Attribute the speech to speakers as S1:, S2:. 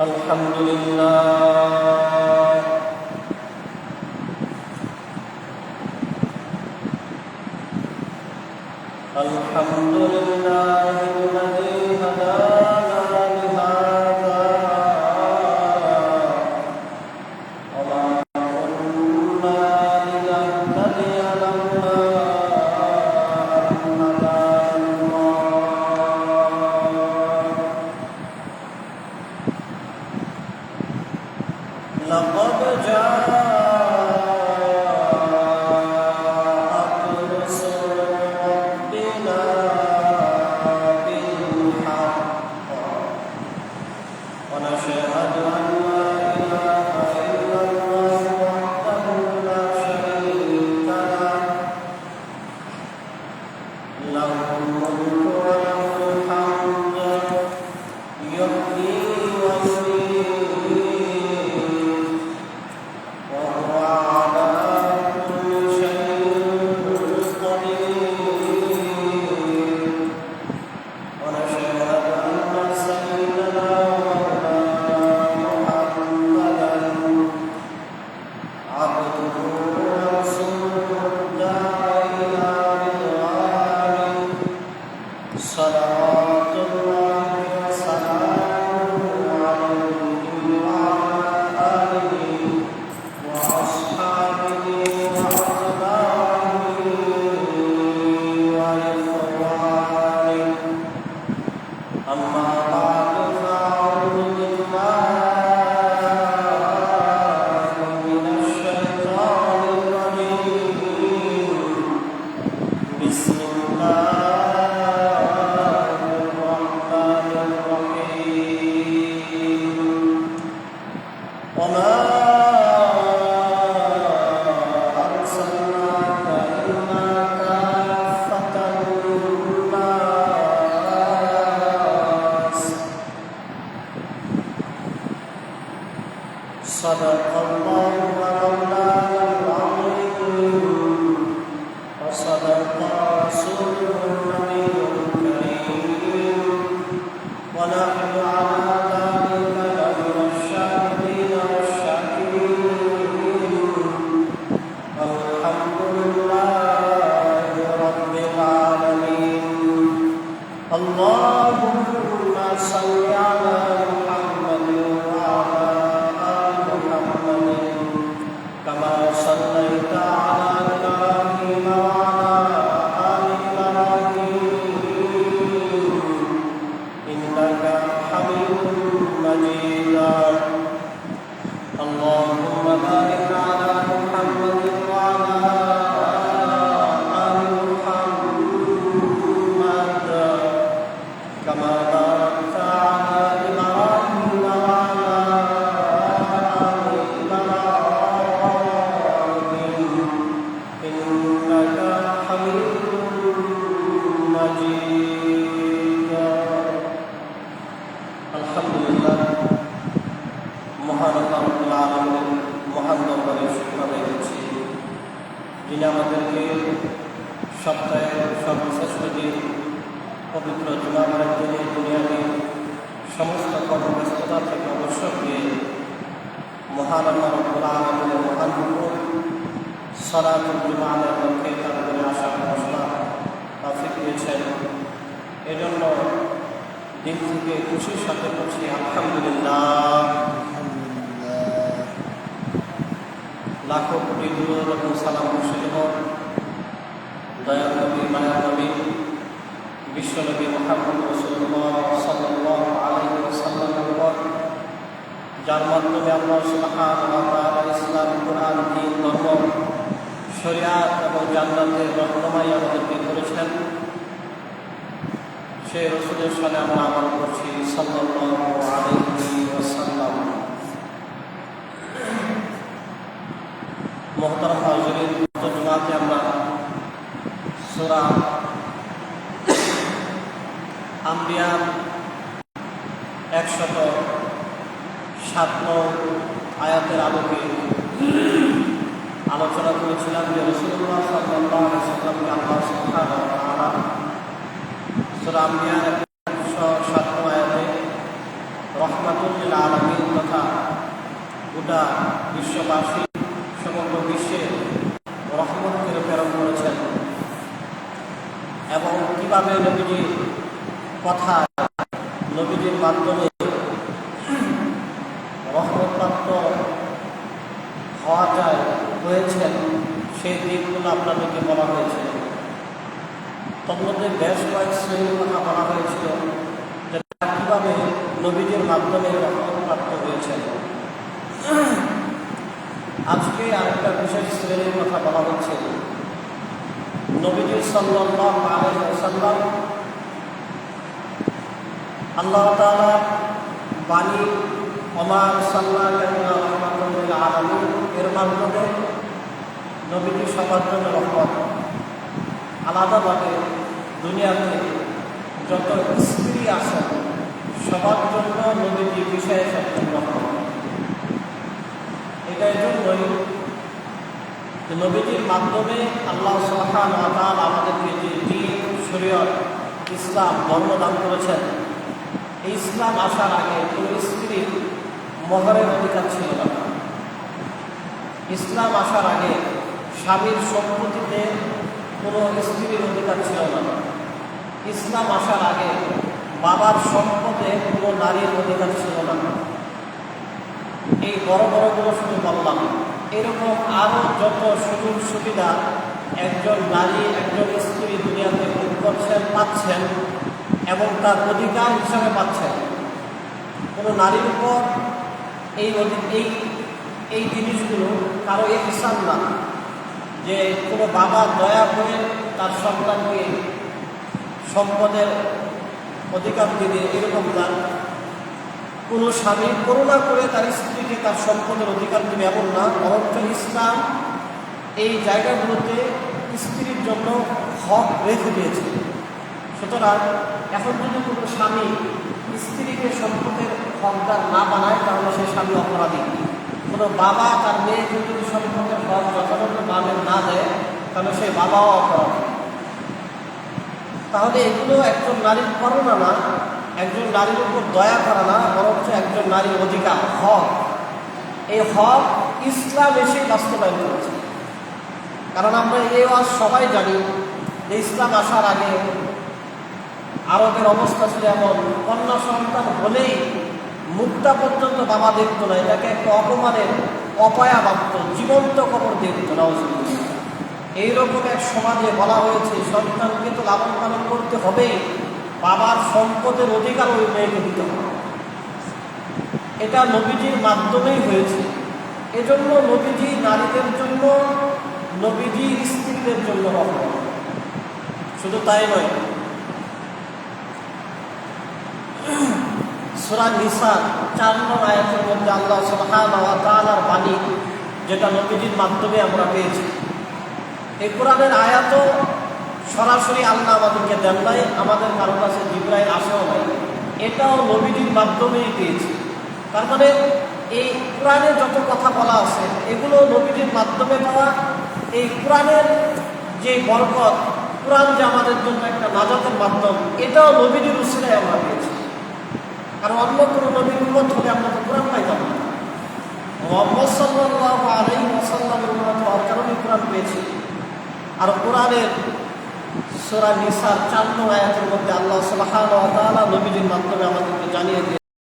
S1: الحمد لله الحمد لله لقد جاءت صدق সপ্তাহের সর্বশ্রেষ্ঠ দিন পবিত্র জুমাবারের দিনে দুনিয়াকে সমস্ত কর্মব্যস্ততা থেকে অবসর দিয়ে মহান আল্লাহ রাব্বুল মহান হুকুম সালাতুল জুমানের লক্ষ্যে তাদের আসার মশলা তৌফিক দিয়েছেন। এজন্য দিন থেকে খুশির সাথে করছি আলহামদুলিল্লাহ। লাখো কোটি দূর সালাম দয়াল নবী মায়া নবী বিশ্বনবী মোহাম্মদ রসুল্লাহ সাল্লাহ আলাইহি ওয়াসাল্লামের উপর যার মাধ্যমে ওয়া তাআলা ইসলাম, কোরআন, দ্বীন, ধর্ম, শরিয়াত এবং জান্নাতের রত্নমাই আমাদেরকে করেছেন। সেই রসুলের সাথে আমরা আমল করছি। সাত আয়াতের আলোকে আলোচনা করেছিলাম যে রসুল্লাহ সাল্লাহ সাল্লামকে আল্লাহ সুবহানাহু ওয়া তাআলা সূরা আম্বিয়ার একশো সাত আয়াতে রহমাতুল আলমীর তথা গোটা বিশ্ববাসী সমগ্র বিশ্বে রহমতকে প্রেরণ করেছেন এবং কীভাবে নবীজির কথা নবীজির মাধ্যমে যায় হয়েছেন সেই দিকগুলো আপনাদেরকে বলা হয়েছিল। তন্মধ্যে বেশ কয়েক শ্রেণির কথা বলা হয়েছিল যে কীভাবে নবীজির মাধ্যমে রহমতপ্রাপ্ত হয়েছেন আজকে আরেকটা বিশেষ শ্রেণির কথা বলা হচ্ছে। নবীজি সাল্লাহ আল্লাহ তালা বাণী অমার সাল্লাহ এর মাধ্যমে নবীজি সবার জন্য রহমত। আলাদাভাবে দুনিয়াতে যত স্ত্রী আছেন সবার জন্য নবীজি বিষয়ে সবচেয়ে রহমত। এটা এই জন্যই যে নবীজির মাধ্যমে আল্লাহ সুবহান ওয়া আমাদেরকে যে দিন, শরীয়ত, ইসলাম ধর্ম দান করেছেন। এই ইসলাম আসার আগে কোনো স্ত্রীর মহরের অধিকার ছিল না। ইসলাম আসার আগে স্বামীর সম্পত্তিতে কোনো স্ত্রীর অধিকার ছিল না। ইসলাম আসার আগে বাবার সম্পদে কোনো নারীর অধিকার ছিল না। এই বড় বড়গুলো শুধু বললাম এরকম আরও যত সুযোগ সুবিধা একজন নারী, একজন স্ত্রী দুনিয়াতে ভোগ করছেন, পাচ্ছেন এবং তার অধিকার হিসাবে পাচ্ছেন, কোনো নারীর উপর এই এই এই জিনিসগুলো কারও এক হিসাব না। যে কোনো বাবা দয়া করে তার সন্তানকে সম্পদের অধিকার দিবে, এরকম না। কোনো স্বামী করুণা করে তার স্ত্রীকে তার সম্পদের অধিকার দেবে এমন না। বরঞ্চ ইসলাম এই জায়গাগুলোতে স্ত্রীর জন্য হক রেখে দিয়েছে। সুতরাং এখন যদি কোনো স্বামী স্ত্রীকে সম্পদের হকদার না বানায়, তাহলে সে স্বামী অপরাধী। কোনো বাবা তার মেয়ে যদি সম্পর্কে সম্পদের হক যথাযথভাবে না দেয়, তাহলে সেই বাবাও অপরাধী। তাহলে এগুলো একজন নারীর করোনা না, একজন নারীর উপর দয়া করা না, বরঞ্চ একজন নারীর অধিকার, হক। এই হক ইসলাম এসে বাস্তবায়ন করেছে। কারণ আমরা এই আজ সবাই জানি যে ইসলাম আসার আগে আরবের অবস্থা ছিল এমন, কন্যা সন্তান হলেই মুক্তা পর্যন্ত বাবা দেখতো না, এটাকে একটা অপমানের অপয়া ভাবত, জীবন্ত কবর দিয়ে দিত না এইরকম এক সমাজে বলা হয়েছে, সন্তানকে তো লালন পালন করতে হবেই বাবার সম্পদের অধিকার ওই মেয়েকে দিতে হবে। এটা নবীজির মাধ্যমেই হয়েছে। এজন্য নবীজি নারীদের জন্য, নবীজি স্ত্রীদের জন্য রহমত শুধু তাই নয় সুরা নিসা চার নম্বর আয়াতের মধ্যে আল্লাহ সুবহানাহু তাআলার বাণী, যেটা নবীজির মাধ্যমে আমরা পেয়েছি। এই কোরআনের আয়াতও সরাসরি আল্লাহ আমাদেরকে দেন নাই, আমাদের কারও কাছে জিব্রাইল আসেও নাই। এটাও নবীজির মাধ্যমেই পেয়েছি। তার মানে এই কোরআনে যত কথা বলা আছে, এগুলো নবীজির মাধ্যমে পাওয়া, এই কোরআনের যে বরকত, কোরআন যে আমাদের জন্য একটা নাজাতের মাধ্যম, এটাও নবীজির উসিলায় আমরা পেয়েছি। কারণ অন্য কোনো নবীর উন্মত হলে আমরা তো কোরআন পাইতাম না। মোহাম্মদ সাল্লাহ আলাই ওসাল্লামের উন্মত হওয়ার কারণে কোরআন পেয়েছি। আর কোরআনের সোরা নিসার চান্ন আয়াতের মধ্যে আল্লাহ সাল্লাহ নবীজির মাধ্যমে আমাদেরকে জানিয়ে দিয়ে